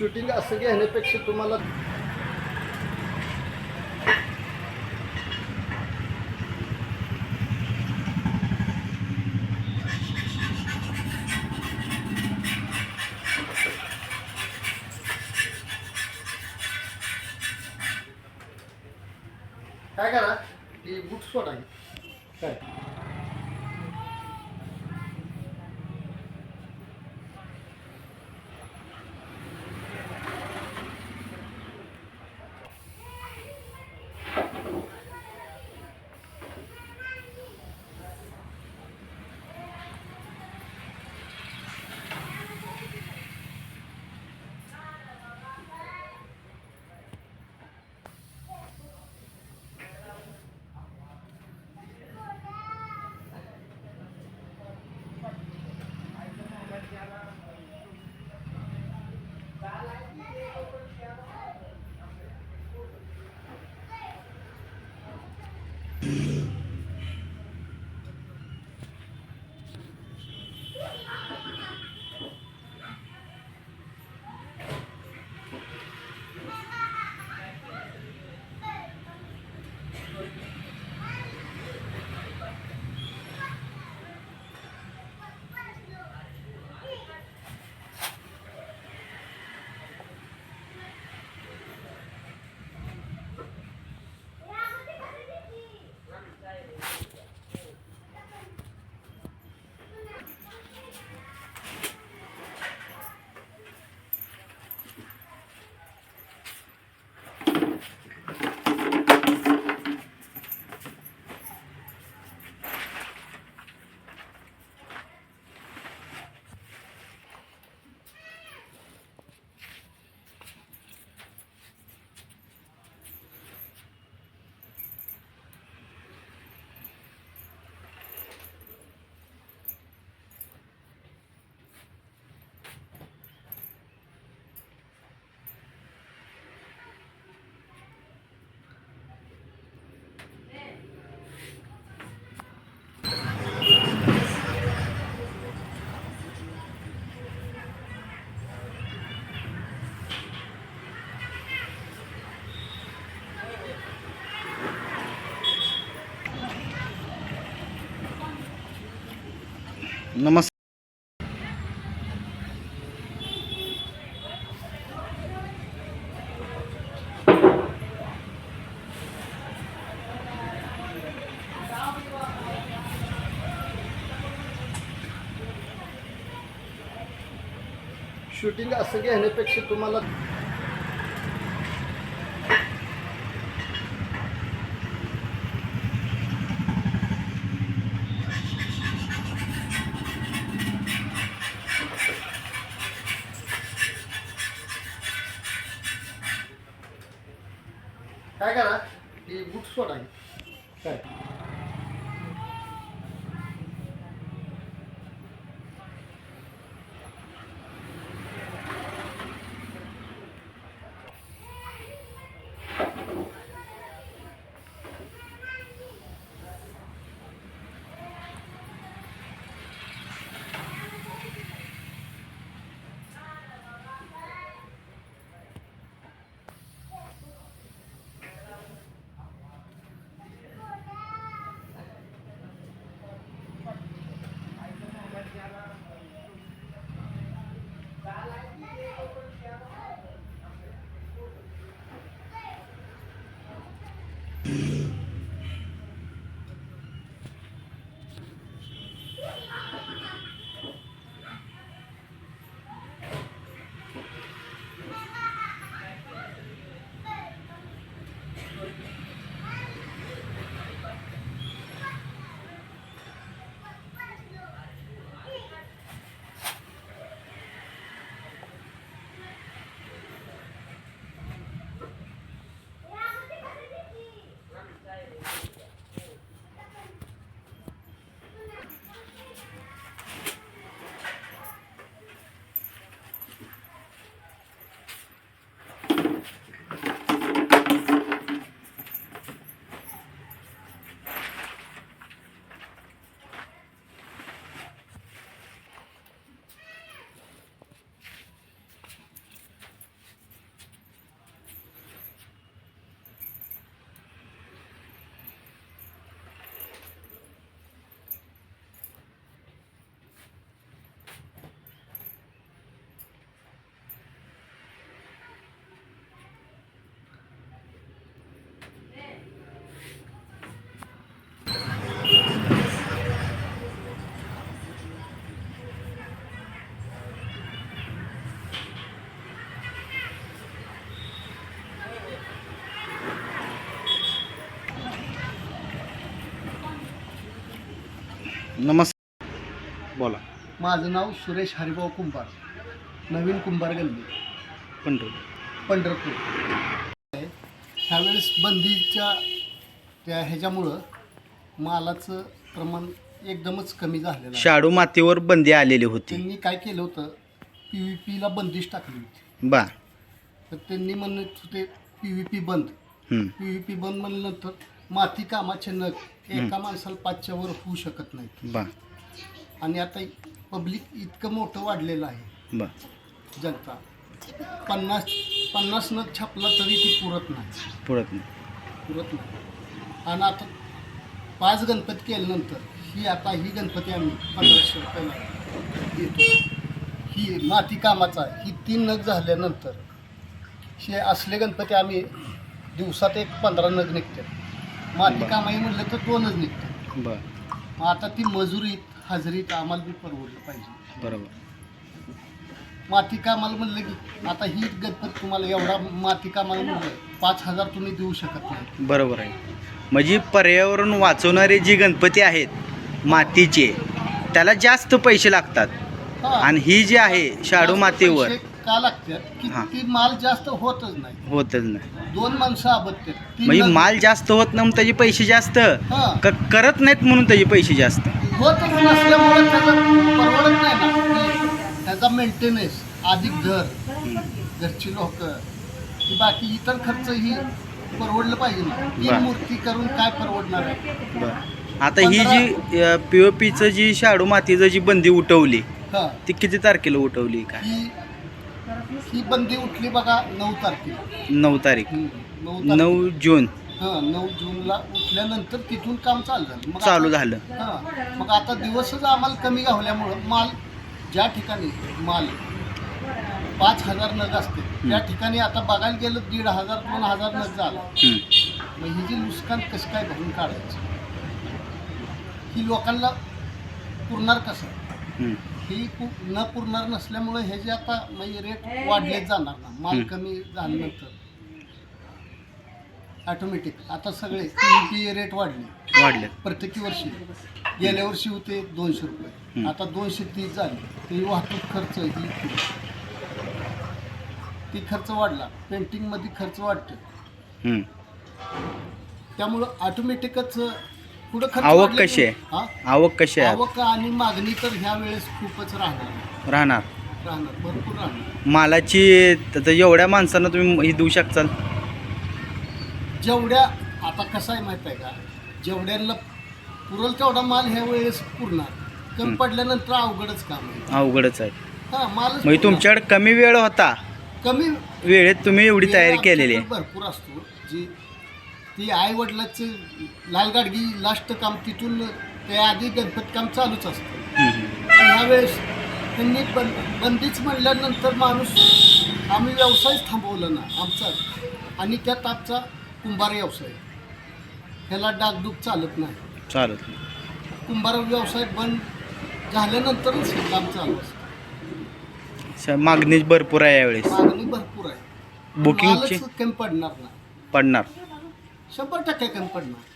Shooting असं घेण्यापेक्षा तुम्हाला काय करा? ती बूट सोडा. काय? नमस्कार. शूटिंग असं घेण्यापेक्षा तुम्हाला काय करा ती बूट सोडा काय Yeah. नमस्कार. बोला. माझं नाव सुरेश हरिभाऊ कुंभार. नवीन कुंभार गल्ली. पंढर पंढरपूर. ह्यावेळेस बंदीच्या त्या ह्याच्यामुळं मालाचं प्रमाण एकदमच कमी झालेलं आहे. शाडू मातीवर बंदी आलेली होती. त्यांनी काय केलं होतं? पी व्ही पीला बंदिश टाकली होती. बा. तर त्यांनी म्हणत होते पी व्ही पी बंद. पी व्ही पी बंद म्हणल्यानंतर माती कामाचे नग एका माणसाला पाचच्या वर होऊ शकत नाही बा. आणि आता पब्लिक इतकं मोठं वाढलेलं आहे. जनता. पन्नास पन्नास नग छापला तरी ती पुरत नाही. पुढत नाही. पुरत नाही. आणि आता पाच गणपती केल्यानंतर ही आता ही गणपती आम्ही पंधराशे रुपयाला देतो. ही माती कामाचा ही तीन नग झाल्यानंतर हे असले गणपती आम्ही दिवसात एक पंधरा नग निघते माती कामाही म्हटलं तर दोनच निघते. बर. मग आता ती मजुरीत हजेरीत आम्हाला बी परवडलं पाहिजे. बरोबर. माती कामाला म्हणलं की आता ही गणपती तुम्हाला एवढा माती कामाला म्हणलं पाच हजार तुम्ही देऊ शकत नाही. बरोबर आहे. म्हणजे पर्यावरण वाचवणारे जी गणपती आहेत मातीचे त्याला जास्त पैसे लागतात. हा. आणि ही जी आहे शाडू मातीवर पैसे का लागतात की हा. ती माल जास्त होतच नाही. होतच नाही. दोन माणसं आबदतात ती म्हणजे माल जास्त होत नाही म्हणून त्याचे पैसे जास्त. हा. क करत नाहीत म्हणून त्याचे पैसे जास्त. होतच नसल्यामुळे त्याचा परवडत नाही ना. की त्याचा मेंटेनन्स अधिक दर घरची लोक की बाकी इतर खर्च ही परवडलं पाहिजे ना. बरं. मूर्ती करून काय परवडणार आहे? बरं. आता ही जी पी ओ पीचं जी शाडू मातीचं जी बंदी उठवली हा. ती किती तारखेला उठवली काय? ही ही बंदी उठली बघा नऊ तारखेला. नऊ तारीख. नऊ तारखेला. नऊ जून. हा नऊ जूनला उठल्यानंतर तिथून काम चालू झालं. मग चालू झालं. हा मग आता दिवसच आम्हाला कमी गावल्यामुळं माल ज्या ठिकाणी माल पाच हजार नग असते त्या ठिकाणी आता बघायला गेलं दीड हजार दोन हजार नग झाला. हं. मग ही जी नुकसान कसं काय भरून काढायचं? ही लोकांना पुरणार कसं? हं. ही पु- न पुरणार नसल्यामुळे हे जे आता म्हणजे रेट वाढलेच जाणार ना. माल हं. कमी झाल्यानंतर. ऑटोमॅटिक आता सगळे पी रेट वाढले. वाढले. प्रत्येकी वर्षी. गेल्या वर्षी होते दोनशे रुपये. हं. आता दोनशे तीस झाले. ते वाहतूक खर्च ही ती. खर्च वाढला. पेंटिंगमध्ये खर्च वाढतो हं. त्यामुळं ऑटोमॅटिकच पुढं खर्च आवक वाढले कशी आहे? हा? आवक कशी आहे? आवक आणि मागणी तर ह्या वेळेस खूपच राहणार. राहणार. राहणार भरपूर राहणार. मालाची एवढ्या माणसांना तुम्ही हे देऊ शकचाल जेवढ्या आता कसं आहे माहीत आहे का? जेवढ्यांना पुरल तेवढा माल ह्या वेळेस पुरणार. कमी. पडल्यानंतर अवघडच काम आहे. अवघडच आहे. हा मालच म्हणजे पुरणार. तुमच्याकडे कमी वेळ होता. कमी वेळेत तुम्ही एवढी तयारी केलेली आहे. आमच्याकडे भरपूर असतो. जी ती आई वडिलाचे लालगाडगी लास्ट काम तिथून त्या आधी गणपती काम चालूच असतं. ह्यावेळेस त्यांनी बंद बंदीच म्हणल्यानंतर माणूस आम्ही व्यवसायच थांबवला ना आमचा. आणि त्यात आमचा कुंभार व्यवसाय. ह्याला डागडुग चालत नाही. चालत कुंभार व्यवसाय बंद झाल्यानंतरच हे काम चालू असतं. श- मागणी भरपूर आहे यावेळेस. मागणी भरपूर आहे. बुकिंगची मालच कमी पडणार ना पडणार. शंभर टक्के कमी पडणार